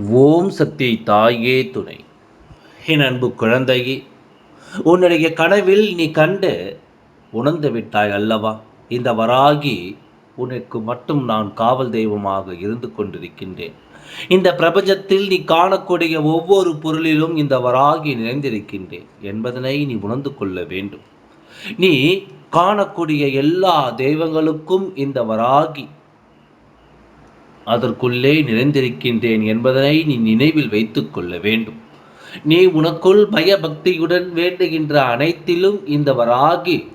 ஓம் சக்தி தாயே துணை. என் அன்பு குழந்தையே உன்னுடைய கனவில் நீ கண்டு உணர்ந்து விட்டாய் அல்லவா? இந்த வராகி உனக்கு மட்டும் நான் காவல் தெய்வமாக இருந்து கொண்டிருக்கின்றேன். இந்த பிரபஞ்சத்தில் நீ காணக்கூடிய ஒவ்வொரு பொருளிலும் இந்த வராகி நிறைந்திருக்கின்றேன் என்பதனை நீ உணர்ந்து கொள்ள வேண்டும். நீ காணக்கூடிய எல்லா தெய்வங்களுக்கும் இந்த வராகி அதற்குள்ளே நிறைந்திருக்கின்றேன் என்பதனை நீ நினைவில் வைத்துக்கொள்ள வேண்டும். நீ உனக்குள் பயபக்தியுடன் வேண்டுகின்ற அனைத்திலும் இந்த வராகி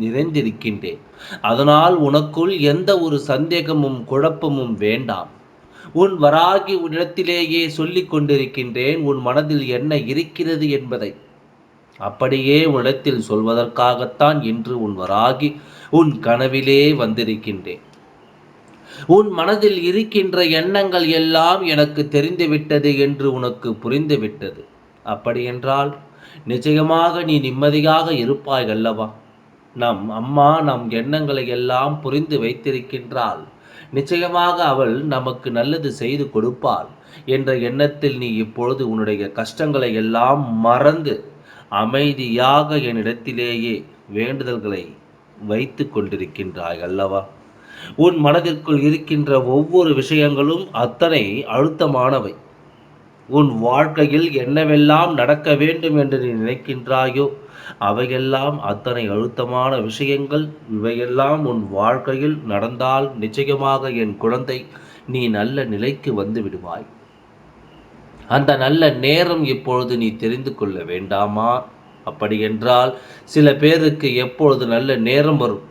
நிறைந்திருக்கின்றேன். அதனால் உனக்குள் எந்த ஒரு சந்தேகமும் குழப்பமும் வேண்டாம். உன் வராகி உன்னிடத்திலேயே சொல்லிக் கொண்டிருக்கின்றேன் உன் மனதில் என்ன இருக்கிறது என்பதை. அப்படியே உன்னிடத்தில் சொல்வதற்காகத்தான் இன்று உன் வராகி உன் கனவிலே வந்திருக்கின்றேன். உன் மனதில் இருக்கின்ற எண்ணங்கள் எல்லாம் எனக்கு தெரிந்துவிட்டது என்று உனக்கு புரிந்துவிட்டது. அப்படியென்றால் நிச்சயமாக நீ நிம்மதியாக இருப்பாய் அல்லவா? நம் அம்மா நம் எண்ணங்களை எல்லாம் புரிந்து வைத்திருக்கின்றாள். நிச்சயமாக அவள் நமக்கு நல்லது செய்து கொடுப்பாள் என்ற எண்ணத்தில் நீ இப்பொழுது உன்னுடைய கஷ்டங்களை எல்லாம் மறந்து அமைதியாக என்னிடத்திலேயே வேண்டுதல்களை வைத்து கொண்டிருக்கின்றாய் அல்லவா? உன் மனதிற்குள் இருக்கின்ற ஒவ்வொரு விஷயங்களும் அத்தனை அழுத்தமானவை. உன் வாழ்க்கையில் என்னவெல்லாம் நடக்க வேண்டும் என்று நீ நினைக்கின்றாயோ அவையெல்லாம் அத்தனை அழுத்தமான விஷயங்கள் இவையெல்லாம் உன் வாழ்க்கையில் நடந்தால் நிச்சயமாக என் குழந்தை நீ நல்ல நிலைக்கு வந்து விடுவாய். அந்த நல்ல நேரம் இப்பொழுது நீ தெரிந்து கொள்ள வேண்டாமா? அப்படியென்றால் சில பேருக்கு எப்பொழுது நல்ல நேரம் வரும்?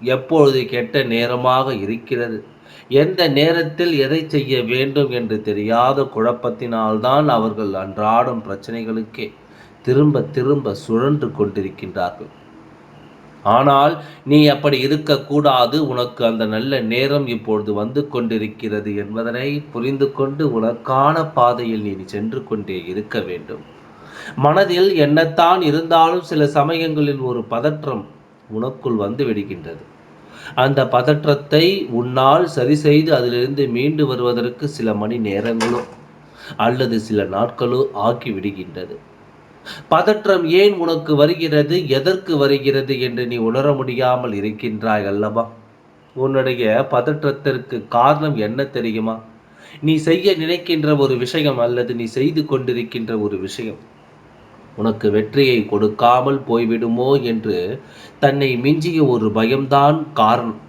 எப்பொழுது கெட்ட நேரமாக இருக்கிறது? எந்த நேரத்தில் எதை செய்ய வேண்டும் என்று தெரியாத குழப்பத்தினால்தான் அவர்கள் அன்றாடும் பிரச்சனைகளுக்கே திரும்ப திரும்ப சுழன்று கொண்டிருக்கின்றார்கள். ஆனால் நீ அப்படி இருக்கக்கூடாது உனக்கு அந்த நல்ல நேரம் இப்பொழுது வந்து கொண்டிருக்கிறது என்பதனை புரிந்து கொண்டு உனக்கான பாதையில் நீ சென்று கொண்டே இருக்க வேண்டும். மனதில் என்னத்தான் இருந்தாலும் சில சமயங்களில் ஒரு பதற்றம் உனக்குள் வந்து விடுகின்றது. அந்த பதற்றத்தை உன்னால் சரி செய்து அதிலிருந்து மீண்டு வருவதற்கு சில மணி நேரங்களோ அல்லது சில நாட்களோ ஆக்கி விடுகின்றது. பதற்றம் ஏன் உனக்கு வருகிறது எதற்கு வருகிறது என்று நீ உணர முடியாமல் இருக்கின்றாய் அல்லவா? உன்னுடைய பதற்றத்திற்கு காரணம் என்ன தெரியுமா? நீ செய்ய நினைக்கின்ற ஒரு விஷயம் அல்லது நீ செய்து கொண்டிருக்கின்ற ஒரு விஷயம். உனக்கு வெற்றியை கொடுக்காமல் போய்விடுமோ என்று தன்னை மிஞ்சிய ஒரு பயம்தான் காரணம்.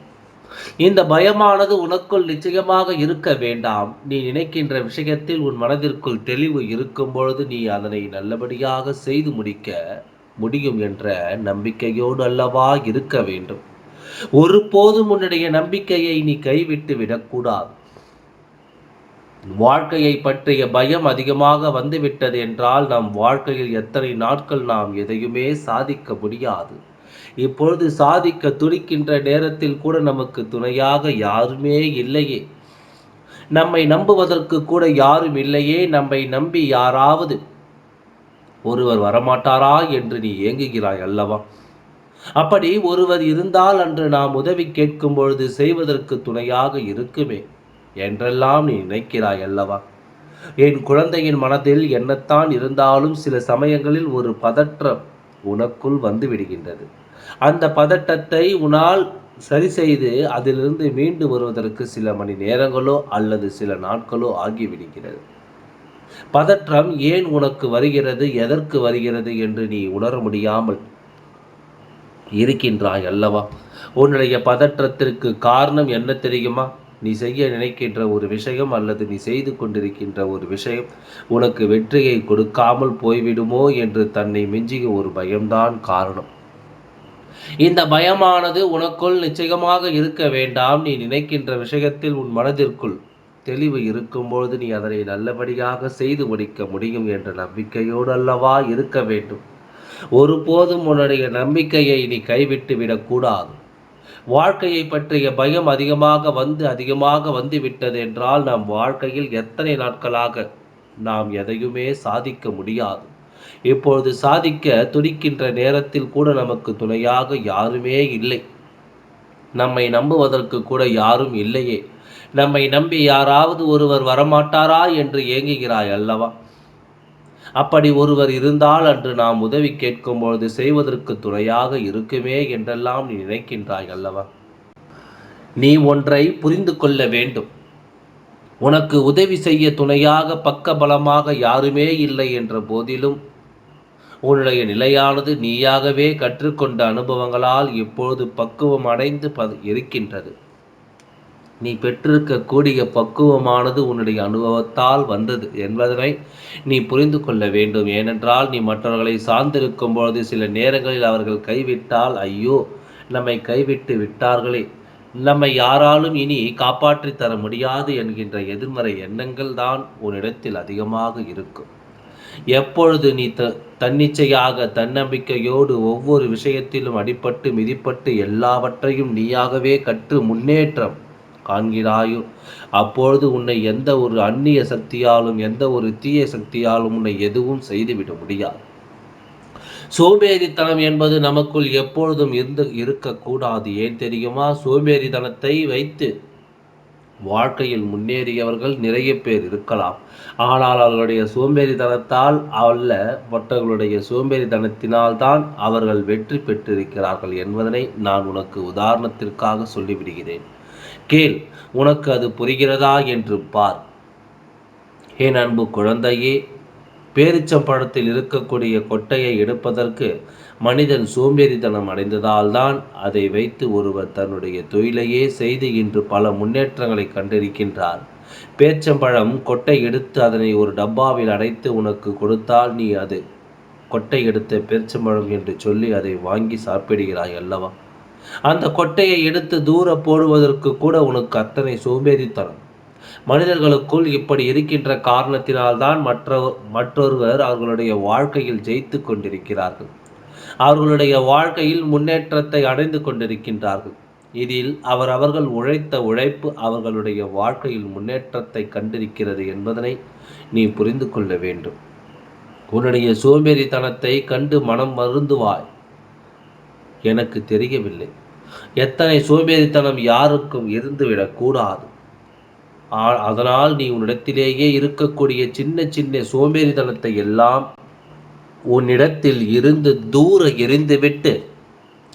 இந்த பயமானது உனக்குள் நிச்சயமாக இருக்க வேண்டாம். நீ நினைக்கின்ற விஷயத்தில் உன் மனதிற்குள் தெளிவு இருக்கும் பொழுது நீ அதனை நல்லபடியாக செய்து முடிக்க முடியும் என்ற நம்பிக்கையோடு அல்லவா இருக்க வேண்டும். ஒருபோதும் உன்னுடைய நம்பிக்கையை நீ கைவிட்டு விடக்கூடாது. வாழ்க்கையை பற்றிய பயம் அதிகமாக வந்துவிட்டது என்றால் நம் வாழ்க்கையில் எத்தனை நாட்கள் நாம் எதையுமே சாதிக்க முடியாது. இப்பொழுது சாதிக்க துடிக்கின்ற நேரத்தில் கூட நமக்கு துணையாக யாருமே இல்லையே. நம்மை நம்புவதற்கு கூட யாரும் இல்லையே. நம்மை நம்பி யாராவது ஒருவர் வரமாட்டாரா என்று நீ ஏங்குகிறாய் அல்லவா? அப்படி ஒருவர் இருந்தால் அன்று நாம் உதவி கேட்கும் பொழுது செய்வதற்கு துணையாக இருக்குமே. என்றெல்லாம் நீ நினைக்கிறாய் அல்லவா? என் குழந்தையின் மனதில் என்னத்தான் இருந்தாலும் சில சமயங்களில் ஒரு பதற்றம் உனக்குள் வந்து விடுகின்றது அந்த பதட்டத்தை உன்னால் சரி செய்து அதிலிருந்து மீண்டு வருவதற்கு சில மணி நேரங்களோ அல்லது சில நாட்களோ ஆகிவிடுகிறது. பதற்றம் ஏன் உனக்கு வருகிறது எதற்கு வருகிறது என்று நீ உணர முடியாமல் இருக்கின்றாய் அல்லவா? உன்னுடைய பதற்றத்திற்கு காரணம் என்ன தெரியுமா? நீ செய்ய நினைக்கின்ற ஒரு விஷயம் அல்லது நீ செய்து கொண்டிருக்கின்ற ஒரு விஷயம் உனக்கு வெற்றியை கொடுக்காமல் போய்விடுமோ என்று தன்னை மிஞ்சிய ஒரு பயம்தான் காரணம். இந்த பயமானது உனக்குள் நிச்சயமாக இருக்க வேண்டாம். நீ நினைக்கின்ற விஷயத்தில் உன் மனதிற்குள் தெளிவு இருக்கும்பொழுது நீ அதனை நல்லபடியாக செய்து முடிக்க முடியும் என்ற நம்பிக்கையோடு அல்லவா இருக்க வேண்டும். ஒருபோதும் உன்னுடைய நம்பிக்கையை நீ கைவிட்டு விடக்கூடாது. வாழ்க்கையை பற்றிய பயம் அதிகமாக வந்து அதிகமாக வந்து விட்டது என்றால் நம் வாழ்க்கையில் எத்தனை நாட்களாக நாம் எதையுமே சாதிக்க முடியாது. இப்பொழுது சாதிக்க துடிக்கின்ற நேரத்தில் கூட நமக்கு துணையாக யாருமே இல்லை. நம்மை நம்புவதற்கு கூட யாரும் இல்லையே. நம்மை நம்பி யாராவது ஒருவர் வரமாட்டாரா என்று ஏங்குகிறாய் அல்லவா? அப்படி ஒருவர் இருந்தால் அன்று நாம் உதவி கேட்கும்பொழுது செய்வதற்கு துணையாக இருக்குமே என்றெல்லாம் நீ நினைக்கின்றாய் அல்லவா? நீ ஒன்றை புரிந்து கொள்ள வேண்டும். உனக்கு உதவி செய்ய துணையாக பக்க பலமாக யாருமே இல்லை என்ற போதிலும் உன்னுடைய நிலையானது நீயாகவே கற்றுக்கொண்ட அனுபவங்களால் இப்பொழுது பக்குவம் அடைந்து இருக்கின்றது. நீ பெற்றிருக்கக்கூடிய பக்குவமானது உன்னுடைய அனுபவத்தால் வந்தது என்பதனை நீ புரிந்து கொள்ள வேண்டும். ஏனென்றால் நீ மற்றவர்களை சார்ந்திருக்கும் பொழுது சில நேரங்களில் அவர்கள் கைவிட்டால் ஐயோ நம்மை கைவிட்டு விட்டார்களே. நம்மை யாராலும் இனி காப்பாற்றி தர முடியாது என்கின்ற எதிர்மறை எண்ணங்கள் தான் உன்னிடத்தில் அதிகமாக இருக்கும். எப்பொழுது நீ த தன்னிச்சையாக தன்னம்பிக்கையோடு ஒவ்வொரு விஷயத்திலும் அடிப்பட்டு மிதிப்பட்டு எல்லாவற்றையும் நீயாகவே கற்று முன்னேற்றம் காண்கிறாயோ? அப்பொழுது உன்னை எந்த ஒரு அந்நிய சக்தியாலும் எந்த ஒரு தீய சக்தியாலும் உன்னை எதுவும் செய்துவிட முடியாது. சோம்பேறித்தனம் என்பது நமக்குள் எப்பொழுதும் இருந்து இருக்கக்கூடாது ஏன் தெரியுமா? சோம்பேறித்தனத்தை வைத்து வாழ்க்கையில் முன்னேறியவர்கள் நிறைய பேர் இருக்கலாம். ஆனால் அவர்களுடைய சோம்பேறித்தனத்தால் அல்ல மற்றவர்களுடைய சோம்பேறித்தனத்தினால்தான் அவர்கள் வெற்றி பெற்றிருக்கிறார்கள் என்பதனை நான் உனக்கு உதாரணத்திற்காக சொல்லிவிடுகிறேன். கேள் உனக்கு அது புரிகிறதா என்று பார். என் அன்பு குழந்தையே பேரிச்சம்பழத்தில் இருக்கக்கூடிய கொட்டையை எடுப்பதற்கு மனிதன் சோம்பேறித்தனம் அடைந்ததால்தான் அதை வைத்து ஒருவர் தன்னுடைய தொழிலையே செய்து இன்று பல முன்னேற்றங்களை கண்டிருக்கின்றார். பேச்சம்பழம் கொட்டை எடுத்து அதனை ஒரு டப்பாவில் அடைத்து உனக்கு கொடுத்தால் நீ அது கொட்டை எடுத்த பேச்சம்பழம் என்று சொல்லி அதை வாங்கி சாப்பிடுகிறாய் அல்லவா? அந்த கொட்டையை எடுத்து தூர போடுவதற்கு கூட உனக்கு அத்தனை சோம்பேறித்தனம் மனிதர்களுக்குள் இப்படி இருக்கின்ற காரணத்தினால்தான் மற்ற மற்றொருவர் அவர்களுடைய வாழ்க்கையில் ஜெயித்து கொண்டிருக்கிறார்கள். அவர்களுடைய வாழ்க்கையில் முன்னேற்றத்தை அடைந்து கொண்டிருக்கின்றார்கள். இதில் அவர் அவர்கள் உழைத்த உழைப்பு அவர்களுடைய வாழ்க்கையில் முன்னேற்றத்தை கண்டிருக்கிறது என்பதனை நீ புரிந்து கொள்ள வேண்டும். உன்னுடைய சோம்பேறித்தனத்தை கண்டு மனம் மருந்துவாய் எனக்கு தெரியவில்லை எத்தனை சோம்பேறித்தனம் யாருக்கும் இருந்துவிடக்கூடாது அதனால் நீ உன்னிடத்திலேயே இருக்கக்கூடிய சின்ன சின்ன சோம்பேறித்தனத்தை எல்லாம் உன்னிடத்தில் இருந்து தூர எரிந்துவிட்டு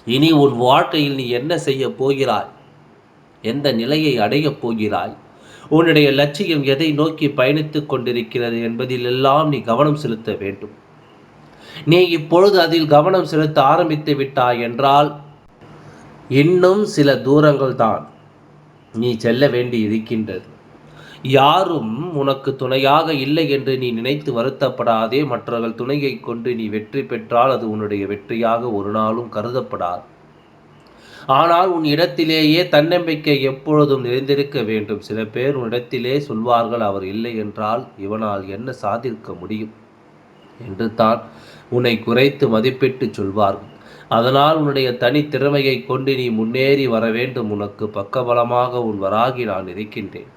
இனி உன் வாழ்க்கையில் நீ என்ன செய்ய போகிறாய்? எந்த நிலையை அடையப் போகிறாய்? உன்னுடைய லட்சியம் எதை நோக்கி பயணித்துக் கொண்டிருக்கிறது என்பதிலெல்லாம் நீ கவனம் செலுத்த வேண்டும். நீ இப்பொழுது அதில் கவனம் செலுத்த ஆரம்பித்து விட்டாய் என்றால் இன்னும் சில தூரங்கள் தான் நீ செல்ல வேண்டி இருக்கின்றது. யாரும் உனக்கு துணையாக இல்லை என்று நீ நினைத்து வருத்தப்படாதே. மற்றவர்கள் துணையை கொண்டு நீ வெற்றி பெற்றால் அது உன்னுடைய வெற்றியாக ஒரு நாளும் கருதப்படாது. ஆனால் உன் இடத்திலேயே தன்னம்பிக்கை எப்பொழுதும் நிறைந்திருக்க வேண்டும். சில பேர் உன்னிடத்திலே சொல்வார்கள் அவர் இல்லை என்றால் இவனால் என்ன சாதிக்க முடியும்? என்று தான் உன்னை குறைத்து மதிப்பிட்டு சொல்வார்கள் அதனால் உன்னுடைய தனித்திறமையை கொண்டு நீ முன்னேறி வர வேண்டும். உனக்கு பக்கபலமாக உன் வராகி நான் இருக்கின்றேன்.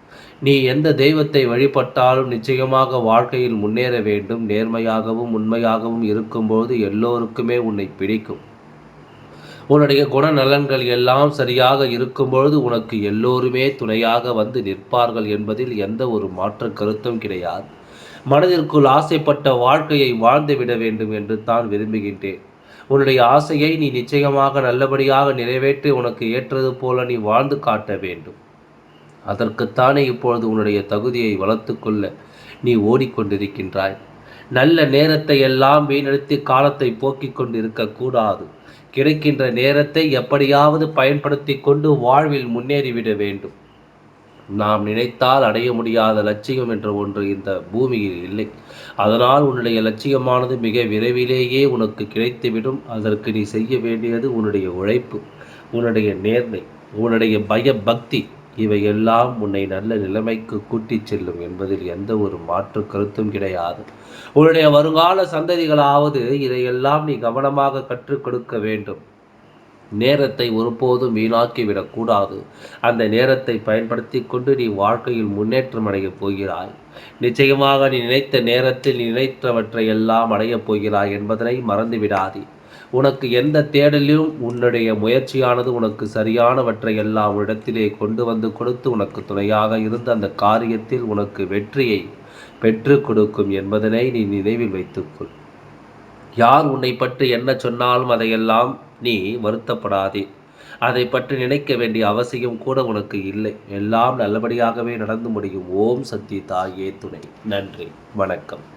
நீ எந்த தெய்வத்தை வழிபட்டாலும் நிச்சயமாக வாழ்க்கையில் முன்னேற வேண்டும். நேர்மையாகவும் உண்மையாகவும் இருக்கும்போது எல்லோருக்குமே உன்னை பிடிக்கும். உன்னுடைய குணநலன்கள் எல்லாம் சரியாக இருக்கும்பொழுது உனக்கு எல்லோருமே துணையாக வந்து நிற்பார்கள் என்பதில் எந்த ஒரு மாற்று கருத்தும் கிடையாது. மனதிற்குள் ஆசைப்பட்ட வாழ்க்கையை வாழ்ந்து விட வேண்டும் என்று தான் விரும்புகின்றேன். உன்னுடைய ஆசையை நீ நிச்சயமாக நல்லபடியாக நிறைவேற்றி உனக்கு ஏற்றது போல நீ வாழ்ந்து காட்ட வேண்டும். அதற்குத்தானே இப்பொழுது உன்னுடைய தகுதியை வளர்த்து கொள்ள நீ ஓடிக்கொண்டிருக்கின்றாய். நல்ல நேரத்தை எல்லாம் வீணடித்து காலத்தை போக்கிக் கொண்டு இருக்கக்கூடாது கிடைக்கின்ற நேரத்தை எப்படியாவது பயன்படுத்தி கொண்டு வாழ்வில் முன்னேறிவிட வேண்டும். நாம் நினைத்தால் அடைய முடியாத லட்சியம் என்ற ஒன்று இந்த பூமியில் இல்லை. அதனால் உன்னுடைய லட்சியமானது மிக விரைவிலேயே உனக்கு கிடைத்துவிடும். அதற்கு நீ செய்ய வேண்டியது உன்னுடைய உழைப்பு உன்னுடைய நேர்மை உன்னுடைய பய பக்தி இவையெல்லாம் உன்னை நல்ல நிலைமைக்கு கூட்டிச் செல்லும் என்பதில் எந்த ஒரு மாற்று கருத்தும் கிடையாது. உன்னுடைய வருங்கால சந்ததிகளாவது இதையெல்லாம் நீ கவனமாக கற்றுக் கொடுக்க வேண்டும். நேரத்தை ஒருபோதும் வீணாக்கிவிடக்கூடாது அந்த நேரத்தை பயன்படுத்தி கொண்டு நீ வாழ்க்கையில் முன்னேற்றம் அடையப் போகிறாய். நிச்சயமாக நீ நினைத்த நேரத்தில் நினைத்தவற்றை எல்லாம் அடையப் போகிறாய் என்பதனை மறந்துவிடாதே. உனக்கு எந்த தேடலிலும் உன்னுடைய முயற்சியானது உனக்கு சரியானவற்றை எல்லாம் இடத்திலே கொண்டு வந்து கொடுத்து உனக்கு துணையாக இருந்து அந்த காரியத்தில் உனக்கு வெற்றியை பெற்று கொடுக்கும் என்பதனை நீ நினைவில் வைத்துக்கொள் யார் உன்னை பற்றி என்ன சொன்னாலும் அதையெல்லாம் நீ வருத்தப்படாதே. அதை பற்றி நினைக்க வேண்டிய அவசியம் கூட உனக்கு இல்லை. எல்லாம் நல்லபடியாகவே நடந்து முடியும். ஓம் சக்தி தாயே துணை. நன்றி. வணக்கம்.